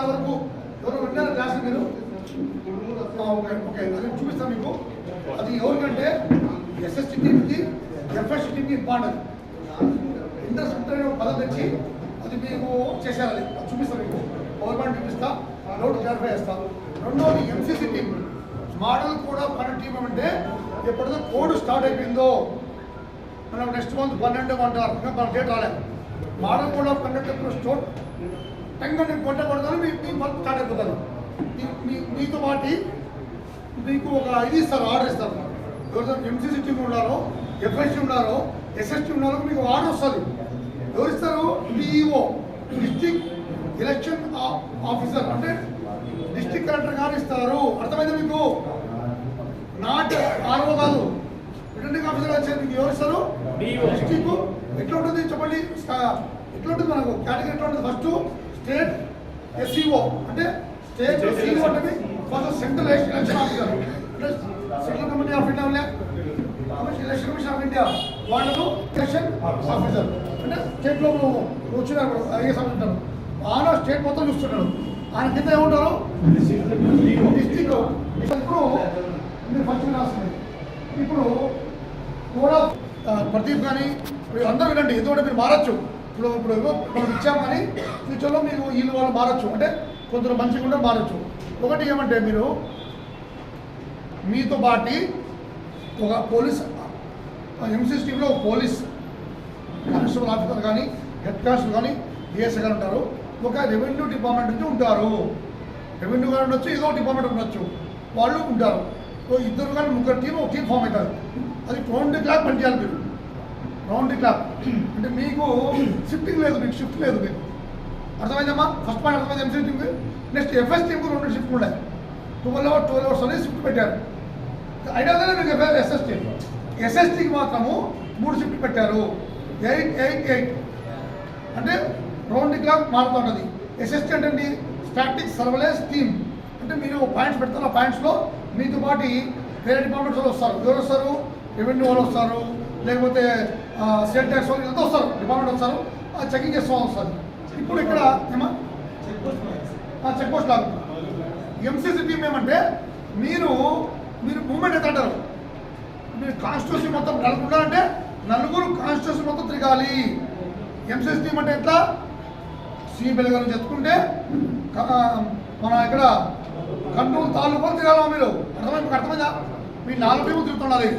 చాలా వరకు ఎవరు విన్నారు క్లాస్ మీరు? ఓకే అది చూపిస్తాను మీకు. అది ఎవరికంటే ఎస్ఎస్టీ టీమ్కి ఎఫ్ఎస్టీ టీమ్కి ఇంపార్టెంట్. ఇంటర్సెప్టర్ అనే పదం తెచ్చి అది మీకు చేసేయాలి. అది చూపిస్తాను మీకు. పవర్ పాయింట్ చూపిస్తా నోట్ క్లారిఫై చేస్తాను రెండోది ఎంసీసీ టీమ్ మోడల్ కూడా కరెంట్ టీం అంటే ఎప్పుడైతే కోడ్ స్టార్ట్ అయిపోయిందో మనం నెక్స్ట్ మంత్ పన్నెండు అంటారు ఇంకా మన డేట్ రాలేదు మోడల్ కూడా పన్నెండు స్టోర్ టెన్ నేను కొట్టకూడదు వర్క్ స్టార్ట్ మీ మీతో పాటు మీకు ఒక ఇది ఇస్తారు ఆర్డర్ ఇస్తారు ఎవరితో ఎంసీసీ టీమ్ ఉన్నారో ఎఫ్ఎస్టీ ఉన్నారో ఎస్ఎస్టీ ఉన్నారో మీకు ఆర్డర్ వస్తుంది. ఎవరు ఇస్తారు డిఈఓ డిస్టిక్ ఎలక్షన్ ఆఫీసర్ అంటే డిస్టిక్ కలెక్టర్ గారు ఇస్తారు. అర్థమైంది మీకు? నాట్ ఆర్ఓ కాదు. రిటర్నింగ్ ఆఫీసర్ వచ్చేది మీకు ఎవరు ఇస్తారు. డిస్టిక్ ఎట్లా ఉంటుంది చెప్పండి? ఎట్లా ఉంటుంది మనకు? కేటగిరీ ఎట్లా ఉంటుంది? ఫస్ట్ స్టేట్ ఎస్సీఓ అంటే స్టేట్ ఎస్సీఓ అంటే ఫస్ట్ సెంట్రల్ ఎలక్షన్ ఆఫీసర్ అంటే సెంట్రల్ కమిటీ ఆఫ్ ఇండియా ఉండే ఎలక్షన్ కమిషన్ ఆఫ్ ఇండియా. వాళ్ళకు ఎలక్షన్ ఆఫీసర్. అంటే స్టేట్లో నువ్వు వచ్చినారు ఐఏఎస్ ఆఫీసర్ ఆయన స్టేట్ మొత్తం చూస్తున్నాడు. ఆయన కింద ఏముంటారు? డిస్టిక్ ఇప్పుడు మీరు ఫస్ట్ రాస్తుంది ఇప్పుడు కూడా ప్రదీప్ కానీ అందరూ వినండి. ఎందుకంటే మీరు మారచ్చు. ఇప్పుడు ఇప్పుడు మనం ఇచ్చామని ఫ్యూచర్లో మీరు వీళ్ళు వాళ్ళు మారచ్చు. అంటే కొందరు మంచిగా ఉంటే మారచ్చు. ఒకటి ఏమంటే మీరు మీతో పాటి ఒక పోలీస్ ఎంసీస్టీలో ఒక పోలీస్ కానిస్టేబుల్ ఆఫీసర్ కానీ హెడ్ కానిస్టేబుల్ కానీ డిఎస్ఏ గారు ఉంటారు. ఒక రెవెన్యూ డిపార్ట్మెంట్ నుంచి ఉంటారు. రెవెన్యూ గారు ఉండొచ్చు ఏదో డిపార్ట్మెంట్ ఉండొచ్చు. వాళ్ళు ఉంటారు. సో ఇద్దరు కానీ ముగ్గురు టీం ఒక టీం ఫామ్ అవుతారు. అది ట్వంటీ క్లాక్ పనిచేయాలి మీరు. రౌండ్ క్లాక్ అంటే మీకు షిఫ్టింగ్ లేదు మీకు షిఫ్ట్ లేదు మీకు. అర్థమైందమ్మా? ఫస్ట్ పాయింట్ అర్థమైంది ఎంసీ టీంకి నెక్స్ట్ ఎఫ్ఎస్ టీంకి రెండు షిఫ్ట్ ఉన్నాయి ట్వెల్వ్ అవర్స్ ట్వెల్వ్ అవర్స్ అనేది షిఫ్ట్ పెట్టారు. ఐడియా ఉందా మీకు ఎఫ్ఎస్ ఎస్ఎస్టీ ఎస్ఎస్టీకి మాత్రము మూడు షిఫ్ట్ పెట్టారు. ఎయిట్ ఎయిట్ ఎయిట్ అంటే రౌండ్ క్లాక్ మారుతున్నది. ఎస్ఎస్టీ అంటే స్టాటిక్ సర్వలెన్స్ టీమ్ అంటే మీరు పాయింట్స్ పెడతారు ఆ పాయింట్స్లో మీతో పాటు వేరే డిపార్ట్మెంట్స్ వాళ్ళు వస్తారు. ఎవరు వస్తారు? రెవెన్యూ వాళ్ళు వస్తారు. లేకపోతే స్టేట్ ట్యాక్స్ వాళ్ళు ఇదంతా వస్తారు డిపార్ట్మెంట్ వస్తారు. చెకింగ్ చేస్తూ వస్తారు ఇప్పుడు ఇక్కడ ఏమా? చెక్ పోస్ట్ లాగా. ఎంసీసీ టీం ఏమంటే మీరు మీరు మూమెంట్ ఎంత అంటారు? మీరు కాన్స్టిట్యూన్సీ మొత్తం నలుగురు అంటే నలుగురు కాన్స్టిట్యూన్సీ మొత్తం తిరగాలి. ఎంసీసీ టీం అంటే ఎట్లా? సిబిఎల్ గారు చెప్పుకుంటే మన ఇక్కడ కంట్రోల్ తాలూకా తిరగాలి మీరు? అర్థమైంది అర్థమైందా? మీరు నాలుగు టీములు తిరుగుతున్నారు.